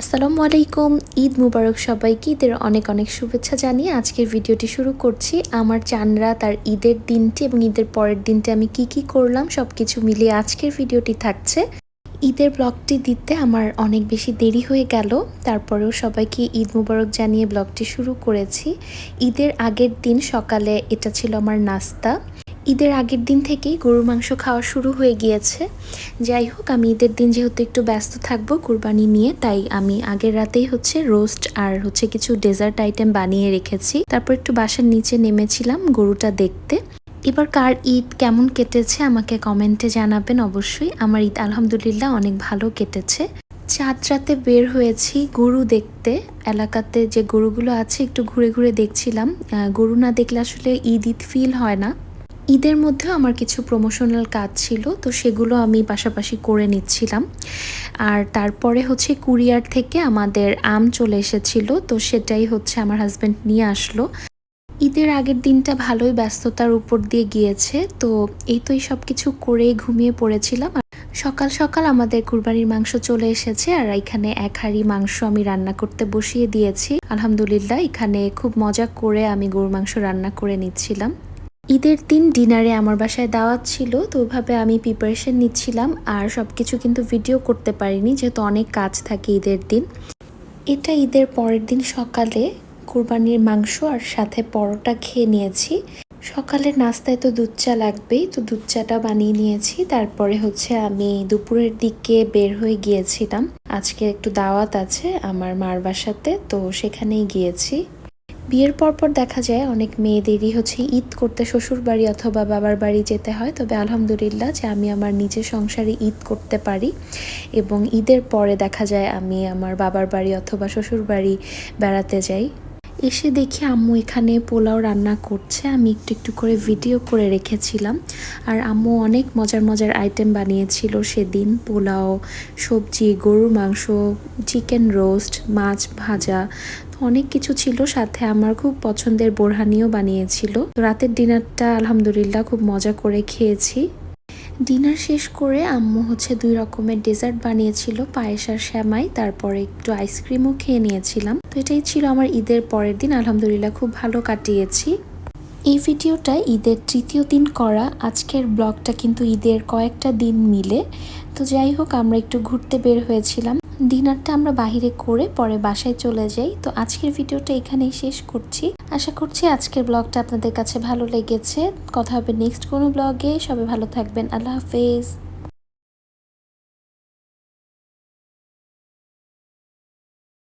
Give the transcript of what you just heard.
আসসালামু আলাইকুম। ঈদ মুবারক সবাইকে ঈদের অনেক অনেক শুভেচ্ছা জানিয়ে আজকের ভিডিওটি শুরু করছি। আমার চানরা, তার ঈদের দিনটি এবং ঈদের পরের দিনটি আমি কি কি করলাম সব কিছু মিলিয়ে আজকের ভিডিওটি থাকছে। ঈদের ব্লগটি দিতে আমার অনেক বেশি দেরি হয়ে গেল। তারপরেও সবাইকে ঈদ মুবারক জানিয়ে ব্লগটি শুরু করেছি। ঈদের আগের দিন সকালে এটা ছিল আমার নাস্তা। ঈদের আগের দিন থেকেই গরুর মাংস খাওয়া শুরু হয়ে গিয়েছে। যাই হোক, আমি ঈদের দিন যেহেতু একটু ব্যস্ত থাকব কুরবানি নিয়ে, তাই আমি আগের রাতেই হচ্ছে রোস্ট আর হচ্ছে কিছু ডেজার্ট আইটেম বানিয়ে রেখেছি। তারপর একটু বাসার নিচে নেমেছিলাম গরুটা দেখতে। এবার কার ঈদ কেমন কেটেছে আমাকে কমেন্টে জানাবেন অবশ্যই। আমার ঈদ আলহামদুলিল্লাহ অনেক ভালো কেটেছে। চাঁদ রাতে বের হয়েছি গরু দেখতে। এলাকাতে যে গরুগুলো আছে একটু ঘুরে ঘুরে দেখছিলাম। গরু না দেখলে আসলে ঈদ ঈদ ফিল হয় না। ঈদের মধ্যেও আমার কিছু প্রমোশনাল কাজ ছিল, তো সেগুলো আমি পাশাপাশি করে নিচ্ছিলাম। আর তারপরে হচ্ছে কুরিয়ার থেকে আমাদের আম চলে এসেছিল, তো সেটাই হচ্ছে আমার হাজব্যান্ড নিয়ে আসলো। ঈদের আগের দিনটা ভালোই ব্যস্ততার উপর দিয়ে গিয়েছে, তো এই তো এই সব কিছু করে ঘুমিয়ে পড়েছিলাম। সকাল সকাল আমাদের কুরবানির মাংস চলে এসেছে, আর এখানে এক হাঁড়ি মাংস আমি রান্না করতে বসিয়ে দিয়েছি। আলহামদুলিল্লাহ, এখানে খুব মজা করে আমি গরুর মাংস রান্না করে নিচ্ছিলাম। ঈদের দিন ডিনারে আমার বাসায় দাওয়াত ছিল, তো ওইভাবে আমি প্রিপারেশন নিচ্ছিলাম আর সব কিছু কিন্তু ভিডিও করতে পারিনি, যেহেতু অনেক কাজ থাকে ঈদের দিন। এটা ঈদের পরের দিন সকালে কোরবানির মাংস আর সাথে পরোটা খেয়ে নিয়েছি। সকালের নাস্তায় তো দুধ চা লাগবেই, তো দুধ চাটা বানিয়ে নিয়েছি। তারপরে হচ্ছে আমি দুপুরের দিকে বের হয়ে গিয়েছিলাম। আজকে একটু দাওয়াত আছে আমার মার বাসাতে, তো সেখানেই গিয়েছি। বিয়ের পরপর দেখা যায় অনেক মেয়েদেরই হচ্ছে ঈদ করতে শ্বশুর বাড়ি অথবা বাবার বাড়ি যেতে হয়। তবে আলহামদুলিল্লাহ যে আমি আমার নিজের সংসারে ঈদ করতে পারি এবং ঈদের পরে দেখা যায় আমি আমার বাবার বাড়ি অথবা শ্বশুর বাড়ি বেড়াতে যাই। এসে দেখি আম্মু এখানে পোলাও রান্না করছে। আমি একটু একটু করে ভিডিও করে রেখেছিলাম। আর আম্মু অনেক মজার মজার আইটেম বানিয়েছিল সেদিন। পোলাও, সবজি, গরুর মাংস চিকেন রোস্ট মাছ ভাজা অনেক কিছু ছিল। সাথে আমার খুব পছন্দের বোরহানিও বানিয়েছিল। রাতের ডিনারটা আলহামদুলিল্লাহ খুব মজা করে খেয়েছি। ডিনার শেষ করে আম্মু হচ্ছে দুই রকমের ডেজার্ট বানিয়েছিল, পায়েস আর শ্যামাই। তারপরে একটু আইসক্রিমও খেয়ে নিয়েছিলাম। তো এটাই ছিল আমার ঈদের পরের দিন। আলহামদুলিল্লাহ খুব ভালো কাটিয়েছি। এই ভিডিওটা ঈদের তৃতীয় দিন করা। আজকের ব্লগটা কিন্তু ঈদের কয়েকটা দিন মিলে। তো যাই হোক, আমরা একটু ঘুরতে বের হয়েছিলাম। ডিনারটা আমরা বাহিরে করে পরে বাসায় চলে যাই। তো আজকের ভিডিওটা এখানেই শেষ করছি। আশা করছি আজকের ব্লগটা আপনাদের কাছে ভালো লেগেছে। কথা হবে নেক্সট কোনো ব্লগে। সবাই ভালো থাকবেন। আল্লাহ হাফেজ।